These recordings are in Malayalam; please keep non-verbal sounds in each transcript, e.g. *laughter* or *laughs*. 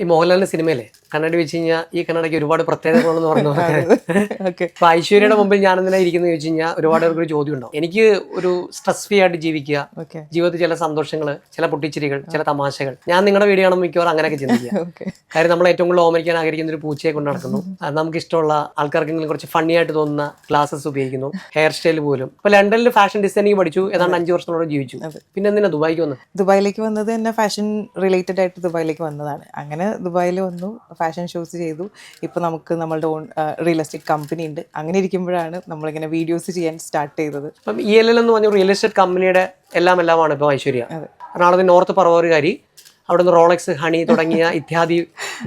ഈ മോഹൻലാലിന്റെ സിനിമയിലെ കണ്ണടി വെച്ച് കഴിഞ്ഞാൽ ഈ കണ്ണടയ്ക്ക് ഒരുപാട് പ്രത്യേകതകളെന്ന് പറഞ്ഞു അപ്പൊ ഐശ്വര്യയുടെ മുമ്പിൽ ഞാൻ എന്തിനാ ഇരിക്കുന്നത് ചോദിച്ചു കഴിഞ്ഞാൽ ഒരുപാട് പേർക്ക് ഒരു ചോദ്യം ഉണ്ടാവും. എനിക്ക് ഒരു സ്ട്രെസ് ഫ്രീ ആയിട്ട് ജീവിക്കുക ജീവിതത്തിൽ ചില സന്തോഷങ്ങൾ ചില പൊട്ടിച്ചിരികൾ ചില തമാശകൾ. ഞാൻ നിങ്ങളുടെ വീഡിയോ കാണുമ്പോൾ മിക്കവാറും അങ്ങനെയൊക്കെ ചിന്തിക്കുക. കാര്യം നമ്മൾ ഏറ്റവും കൂടുതൽ ഓമനിക്കാൻ ആഗ്രഹിക്കുന്ന ഒരു പൂച്ചയെ കൊണ്ട് നടക്കുന്നു. അത് നമുക്ക് ഇഷ്ടമുള്ള ആൾക്കാർക്കെങ്കിലും കുറച്ച് ഫണ്ണി ആയിട്ട് തോന്നുന്ന ക്ലാസ്സസ് ഉപയോഗിക്കുന്നു. ഹെയർ സ്റ്റൈൽ പോലും. ഇപ്പൊ ലണ്ടനിൽ ഫാഷൻ ഡിസൈനിങ് പഠിച്ചു. ഏതാണ്ട് അഞ്ചു വർഷത്തോളം ജീവിച്ചു. പിന്നെ എന്തിനാ ദുബായിക്ക് വന്നത്? ദുബായിലേക്ക് വന്നത് തന്നെ ഫാഷൻ റിലേറ്റഡ് ആയിട്ട് ദുബായിലേക്ക് വന്നതാണ്. അങ്ങനെ ദുബായിൽ വന്നു ഫാഷൻ ഷോസ് ചെയ്തു. ഇപ്പോൾ നമുക്ക് നമ്മളുടെ ഓൺ റിയൽ എസ്റ്റേറ്റ് കമ്പനി ഉണ്ട്. അങ്ങനെ ഇരിക്കുമ്പോഴാണ് നമ്മളിങ്ങനെ വീഡിയോസ് ചെയ്യാൻ സ്റ്റാർട്ട് ചെയ്തത്. അപ്പം ഇ എൽ എൽ എന്ന് പറഞ്ഞ റിയൽ എസ്റ്റേറ്റ് കമ്പനിയുടെ എല്ലാം എല്ലാമാണ് ഇപ്പോൾ ഐശ്വര്യ. അതെ. എറണാകുളത്ത് നോർത്ത് പറവൂരുകാരി അവിടുന്ന് റോളക്സ് ഹണി തുടങ്ങിയ *laughs* ഇത്യാദി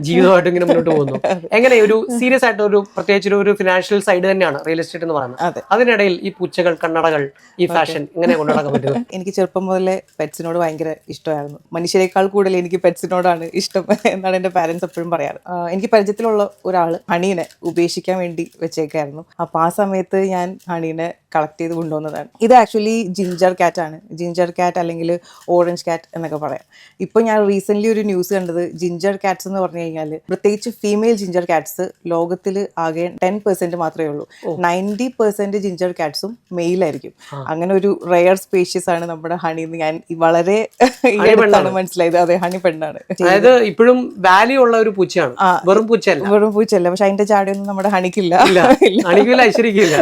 ജീവിതമായിട്ട് ഇങ്ങനെ മുന്നോട്ട് പോകുന്നു. *laughs* എങ്ങനെ ഒരു സീരിയസ് ആയിട്ട് ഒരു പ്രത്യേകിച്ച് ഒരു- ഫിനാൻഷ്യൽ സൈഡ് തന്നെയാണ് റിയൽ എസ്റ്റേറ്റ് എന്ന് പറയുന്നത്. അതിനിടയിൽ ഈ പൂച്ചകൾ കണ്ണടകൾ ഈ ഫാഷൻ ഇങ്ങനെ കൊണ്ടുനടക്കാൻ പറ്റും *laughs* എനിക്ക് ചെറുപ്പം മുതലേ പെറ്റ്സിനോട് ഭയങ്കര ഇഷ്ടമായിരുന്നു. മനുഷ്യരെക്കാൾ കൂടുതൽ എനിക്ക് പെറ്റ്സിനോടാണ് ഇഷ്ടം *laughs* എന്നാണ് എന്റെ പാരന്റ്സ് എപ്പോഴും പറയാറ്. എനിക്ക് പരിചയത്തിലുള്ള ഒരാൾ ഹണീനെ ഉപേക്ഷിക്കാൻ വേണ്ടി വെച്ചേക്കായിരുന്നു. അപ്പോൾ ആ സമയത്ത് ഞാൻ ഹണീനെ കളക്ട് ചെയ്ത് കൊണ്ടുവന്നതാണ്. ഇത് ആക്ച്വലി ജിഞ്ചർ കാറ്റ് ആണ്. ജിഞ്ചർ കാറ്റ് അല്ലെങ്കിൽ ഓറഞ്ച് കാറ്റ് എന്നൊക്കെ പറയാം. ഇപ്പോൾ ഞാൻ റീസെന്റ്ലി ഒരു ന്യൂസ് കണ്ടത്. ജിഞ്ചർ കാറ്റ്സ് എന്ന് പറഞ്ഞു കഴിഞ്ഞാൽ പ്രത്യേകിച്ച് ഫീമെയിൽ ജിഞ്ചർ കാറ്റ്സ് ലോകത്തിൽ ആകെ ടെൻ പെർസെന്റ് മാത്രമേ ഉള്ളൂ. നയന്റി പെർസെന്റ് ജിഞ്ചർ കാറ്റ്സും മെയിലായിരിക്കും അങ്ങനെ ഒരു റെയർ സ്പേഷ്യസ് ആണ് നമ്മുടെ ഹണി എന്ന് ഞാൻ വളരെ മനസ്സിലായത്. അതെ ഹണി പെണ്ണാണ്. അതായത് ഇപ്പോഴും വാല്യൂ ഉള്ള ഒരു പൂച്ചയാണ്. വെറും പൂച്ചയല്ല. വെറും പൂച്ചല്ല പക്ഷെ അതിന്റെ ചാടിയൊന്നും നമ്മുടെ ഹണിക്കില്ല. ഐശ്വര്യക്കില്ല.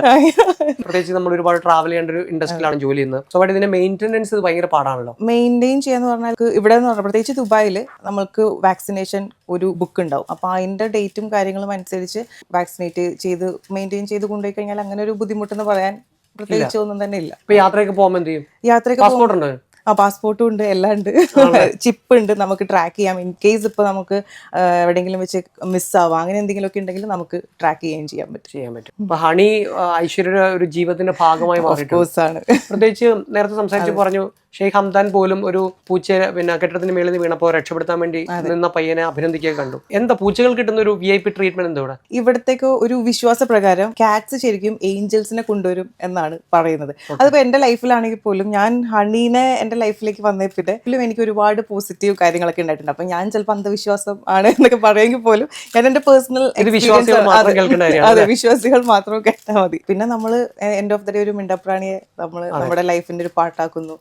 പ്രത്യേകിച്ച് നമ്മൾ ഒരുപാട് ട്രാവൽ ചെയ്യേണ്ട ഒരു ഇൻഡസ്ട്രിയിലാണ് ജോലി ചെയ്യുന്നത്. സോ ഇതിന്റെ മെയിന്റെനൻസ് ഭയങ്കര പാടാണല്ലോ. മെയിന്റെയിൻ ചെയ്യാന്ന് പറഞ്ഞാൽ ഇവിടെ എന്ന് പറഞ്ഞാൽ പ്രത്യേകിച്ച് ദുബായിൽ നമുക്ക് വാക്സിനേഷൻ ഒരു ബുക്ക് ഉണ്ടാവും. അപ്പോൾ അതിന്റെ ഡേറ്റും കാര്യങ്ങളും അനുസരിച്ച് വാക്സിനേറ്റ് ചെയ്ത് മെയിന്റെയിൻ ചെയ്ത് കൊണ്ടുപോയി കഴിഞ്ഞാൽ അങ്ങനെ ഒരു ബുദ്ധിമുട്ടെന്ന് പറയാൻ പ്രത്യേകിച്ച് ഒന്നും തന്നെ ഇല്ല. ഇപ്പൊ യാത്രയൊക്കെ പോകുമ്പോൾ എന്ത് ചെയ്യും? യാത്രയൊക്കെ പാസ്പോർട്ട് ഉണ്ട്? ആ പാസ്പോർട്ടും ഉണ്ട് എല്ലാം ഉണ്ട്. ചിപ്പ് ഉണ്ട് നമുക്ക് ട്രാക്ക് ചെയ്യാം. ഇൻ കേസ് ഇപ്പോൾ നമുക്ക് എവിടെയെങ്കിലും വെച്ച് മിസ്സാവാം അങ്ങനെ എന്തെങ്കിലുമൊക്കെ ഉണ്ടെങ്കിൽ നമുക്ക് ട്രാക്ക് ചെയ്യുകയും ചെയ്യാൻ പറ്റും. ചെയ്യാൻ പറ്റും. ഹണി ഐശ്വര്യ ഒരു ജീവിതത്തിന്റെ ഭാഗമായി മാറിയിട്ടുണ്ട്. പ്രത്യേകിച്ച് നേരത്തെ സംസാരിച്ച് പറഞ്ഞു ഷെയ്ഖ് ഹംദാൻ പോലും ഒരു പൂച്ചയെ പിന്നെ കെട്ടിടത്തിന് മേളിൽ നിന്ന് വീണപ്പോൾ രക്ഷപ്പെടുത്താൻ വേണ്ടി നിന്ന പയ്യനെ അഭിനന്ദിക്കുക കണ്ടു. എന്താ പൂച്ചകൾ കിട്ടുന്ന ഒരു വി ഐ പി ട്രീറ്റ്മെന്റ് എന്താ ഇവിടെ? ഇവിടത്തേക്ക് ഒരു വിശ്വാസ പ്രകാരം കാറ്റ്സ് ശരിക്കും ഏഞ്ചൽസിനെ കൊണ്ടുവരും എന്നാണ് പറയുന്നത്. അതിപ്പോ എന്റെ ലൈഫിലാണെങ്കിൽ പോലും ഞാൻ ഹണീനെ എന്റെ ലൈഫിലേക്ക് വന്നേ പിന്നെ എനിക്ക് ഒരുപാട് പോസിറ്റീവ് കാര്യങ്ങളൊക്കെ ഉണ്ടായിട്ടുണ്ട്. അപ്പൊ ഞാൻ ചിലപ്പോൾ അന്ധവിശ്വാസം ആണ് എന്നൊക്കെ പറയുമെങ്കിൽ പോലും ഞാൻ എന്റെ പേഴ്സണൽ അതെ. വിശ്വാസികൾ മാത്രം കേട്ടാൽ മതി. പിന്നെ നമ്മൾ എൻഡ് ഓഫ് ദ ഡേ ഒരു മിണ്ടപ്രാണിയെ നമ്മൾ നമ്മുടെ ലൈഫിന്റെ ഒരു പാട്ടാക്കുന്നു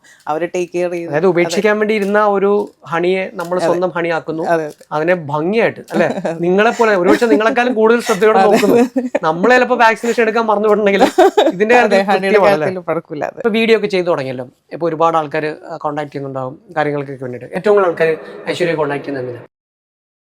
ടേക്ക് കെയർ ചെയ്യുന്നു അതായത് ഉപേക്ഷിക്കാൻ വേണ്ടി ഇരുന്ന ഒരു ഹണിയെ നമ്മൾ സ്വന്തം ഹണിയാക്കുന്നു. അതെ അതിനെ ഭംഗിയായിട്ട് അല്ലെ? നിങ്ങളെ പോലെ ഒരുപക്ഷെ നിങ്ങളെക്കാളും കൂടുതൽ ശ്രദ്ധയോടെ നോക്കുന്നു. നമ്മളെ ചിലപ്പോൾ വാക്സിനേഷൻ എടുക്കാൻ മറന്നു മറന്നുപോയിട്ടുണ്ടെങ്കിൽ ഇതിന്റെ ഇപ്പൊ വീഡിയോ ഒക്കെ ചെയ്തു തുടങ്ങിയല്ലോ. ഇപ്പൊ ഒരുപാട് ആൾക്കാർ കോൺടാക്ട് ചെയ്യുന്നുണ്ടാവും കാര്യങ്ങൾക്കൊക്കെ വേണ്ടിയിട്ട്. ഏറ്റവും കൂടുതൽ ആൾക്കാർ ഐശ്വര്യ കോൺടാക്ട് ചെയ്യുന്ന